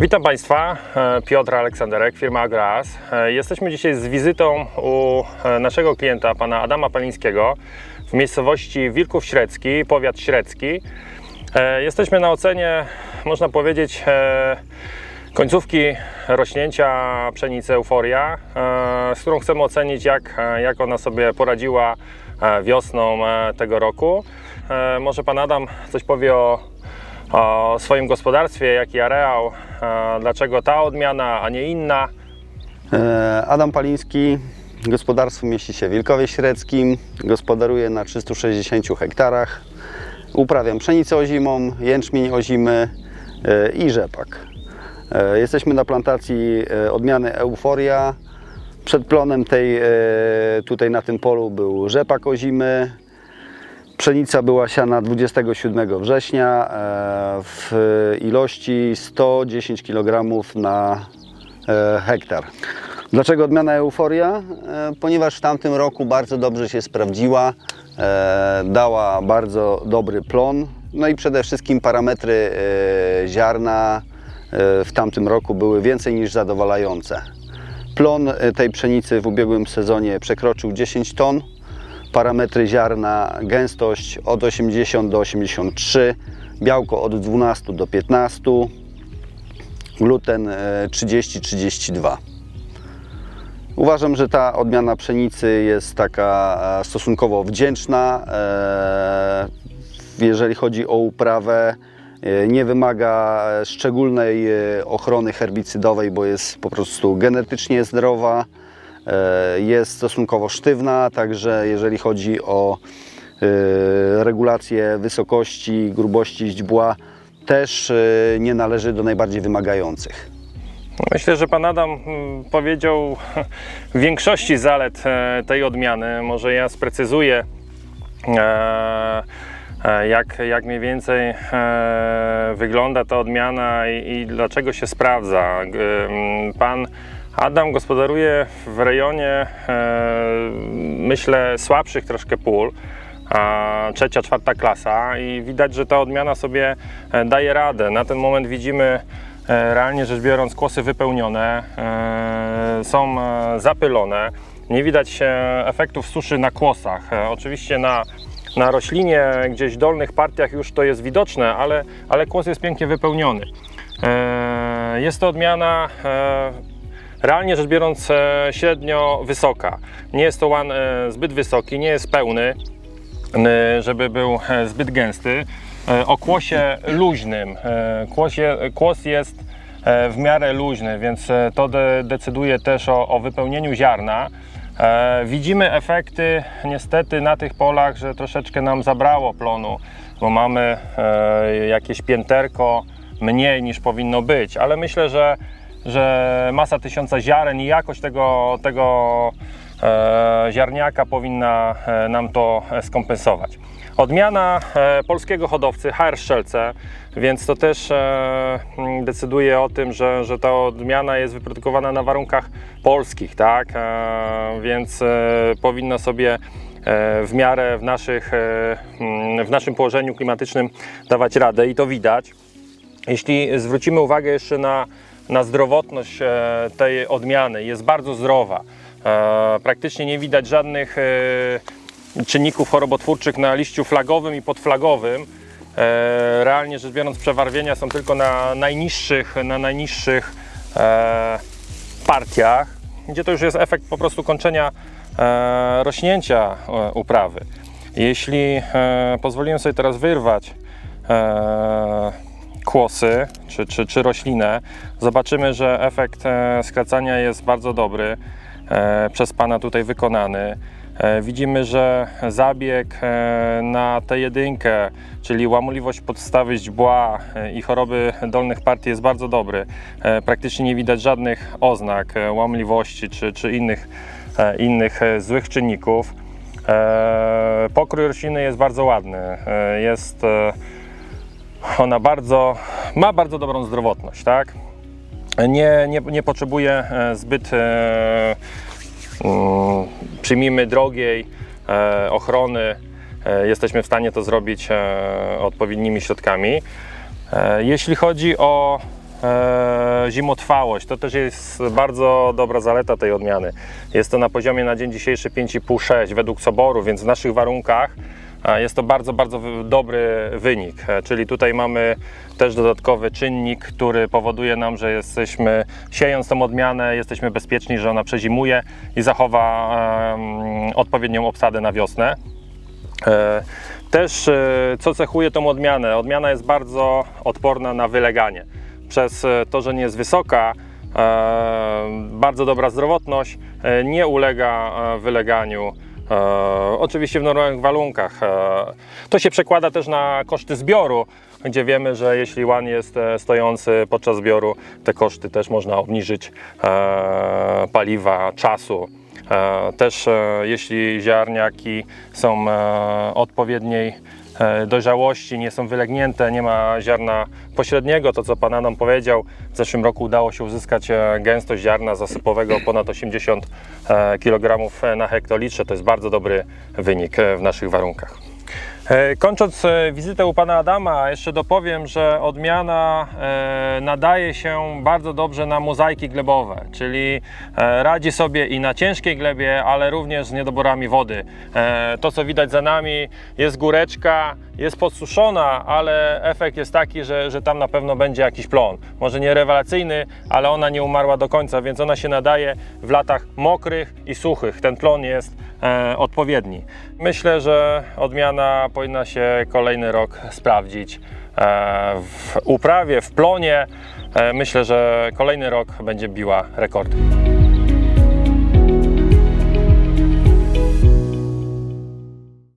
Witam Państwa, e, Piotr Aleksanderek, firma Agras. E, Jesteśmy dzisiaj z wizytą u e, naszego klienta, pana Adama Palińskiego w miejscowości Wilków Średzki, powiat średzki. Jesteśmy na ocenie, można powiedzieć, końcówki rośnięcia pszenicy Euforia, z którą chcemy ocenić, jak, jak ona sobie poradziła wiosną tego roku. Może pan Adam coś powie o o swoim gospodarstwie, jaki areał, e, dlaczego ta odmiana, a nie inna. E, Adam Paliński, gospodarstwo mieści się w Wilkowie Średzkim, gospodaruję na 360 hektarach. Uprawiam pszenicę ozimą, jęczmień ozimy e, i rzepak. Jesteśmy na plantacji odmiany Euforia. Przed plonem tej, tutaj na tym polu był rzepak ozimy. Pszenica była siana 27 września e, w ilości 110 kg na e, hektar. Dlaczego odmiana Euforia? E, Ponieważ w tamtym roku bardzo dobrze się sprawdziła, dała bardzo dobry plon, no i przede wszystkim parametry ziarna w tamtym roku były więcej niż zadowalające. Plon tej pszenicy w ubiegłym sezonie przekroczył 10 ton. Parametry ziarna, gęstość od 80 do 83, białko od 12 do 15, gluten e, 30-32. Uważam, że ta odmiana pszenicy jest taka e, stosunkowo wdzięczna. e, Jeżeli chodzi o uprawę, e, nie wymaga e, szczególnej e, ochrony herbicydowej, bo jest po prostu genetycznie zdrowa. E, Jest stosunkowo sztywna, także jeżeli chodzi o e, regulację wysokości, grubości źdźbła, też e, nie należy do najbardziej wymagających. Myślę, że pan Adam mm, powiedział większości zalet tej odmiany. Może ja sprecyzuję, jak, jak mniej więcej wygląda ta odmiana i, i dlaczego się sprawdza. Mm, Pan Adam gospodaruje w rejonie, e, myślę, słabszych troszkę pól. trzecia, czwarta klasa i widać, że ta odmiana sobie e, daje radę. Na ten moment widzimy e, realnie rzecz biorąc kłosy wypełnione, są zapylone. Nie widać efektów suszy na kłosach. Oczywiście na, na roślinie, gdzieś w dolnych partiach już to jest widoczne, ale, ale kłos jest pięknie wypełniony. Jest to odmiana realnie rzecz biorąc e, średnio wysoka. Nie jest to łan e, zbyt wysoki, nie jest pełny, e, żeby był zbyt gęsty. O kłosie luźnym. Kłosie, kłos jest w miarę luźny, więc to de, decyduje też o, o wypełnieniu ziarna. E, Widzimy efekty niestety na tych polach, że troszeczkę nam zabrało plonu, bo mamy e, jakieś pięterko mniej niż powinno być, ale myślę, że, że masa tysiąca ziaren i jakość tego, tego e, ziarniaka powinna e, nam to skompensować. Odmiana e, polskiego hodowcy HR Strzelce, więc to też mm, decyduje o tym, że, że ta odmiana jest wyprodukowana na warunkach polskich, tak? Więc powinna sobie w miarę w, naszych, mm, w naszym położeniu klimatycznym dawać radę i to widać. Jeśli zwrócimy uwagę jeszcze na, na zdrowotność e, tej odmiany, jest bardzo zdrowa. E, Praktycznie nie widać żadnych e, czynników chorobotwórczych na liściu flagowym i podflagowym. Realnie rzecz biorąc, przewarwienia są tylko na najniższych, na najniższych partiach, gdzie to już jest efekt po prostu kończenia rośnięcia uprawy. Jeśli pozwoliłem sobie teraz wyrwać kłosy czy, czy, czy roślinę, zobaczymy, że efekt e, skracania jest bardzo dobry e, przez Pana tutaj wykonany. E, Widzimy, że zabieg na tę jedynkę, czyli łamuliwość podstawy źdźbła i choroby dolnych partii jest bardzo dobry. Praktycznie nie widać żadnych oznak łamliwości czy, czy innych, innych złych czynników. Pokrój rośliny jest bardzo ładny. Jest ona bardzo, ma bardzo dobrą zdrowotność, tak? Nie, nie, nie potrzebuje e, zbyt, e, mm, przyjmijmy, drogiej e, ochrony. E, Jesteśmy w stanie to zrobić e, odpowiednimi środkami. E, Jeśli chodzi o e, zimotrwałość. To też jest bardzo dobra zaleta tej odmiany. Jest to na poziomie na dzień dzisiejszy 5,5-6 według soboru, więc w naszych warunkach jest to bardzo, bardzo dobry wynik. E, Czyli tutaj mamy też dodatkowy czynnik, który powoduje nam, że jesteśmy, siejąc tą odmianę, jesteśmy bezpieczni, że ona przezimuje i zachowa odpowiednią obsadę na wiosnę. E, Też e, co cechuje tą odmianę? Odmiana jest bardzo odporna na wyleganie. Przez to, że nie jest wysoka, bardzo dobra zdrowotność, nie ulega wyleganiu. E, Oczywiście w normalnych warunkach. E, To się przekłada też na koszty zbioru, gdzie wiemy, że jeśli łan jest e, stojący podczas zbioru, te koszty też można obniżyć e, paliwa, czasu. E, Też e, jeśli ziarniaki są e, odpowiedniej dojrzałości, nie są wylegnięte, nie ma ziarna pośredniego, to co Pan Adam powiedział, w zeszłym roku udało się uzyskać e, gęstość ziarna zasypowego ponad 80 kg na hektolitrze. To jest bardzo dobry wynik e, w naszych warunkach. E, Kończąc e, wizytę u pana Adama, jeszcze dopowiem, że odmiana e, nadaje się bardzo dobrze na mozaiki glebowe, czyli radzi sobie i na ciężkiej glebie, ale również z niedoborami wody. To, co widać za nami, jest góreczka, jest podsuszona, ale efekt jest taki, że, że tam na pewno będzie jakiś plon. Może nie rewelacyjny, ale ona nie umarła do końca, więc ona się nadaje w latach mokrych i suchych. Ten plon jest odpowiedni. Myślę, że odmiana powinna się kolejny rok sprawdzić e, w uprawie, w plonie. E, myślę, że kolejny rok będzie biła rekordy.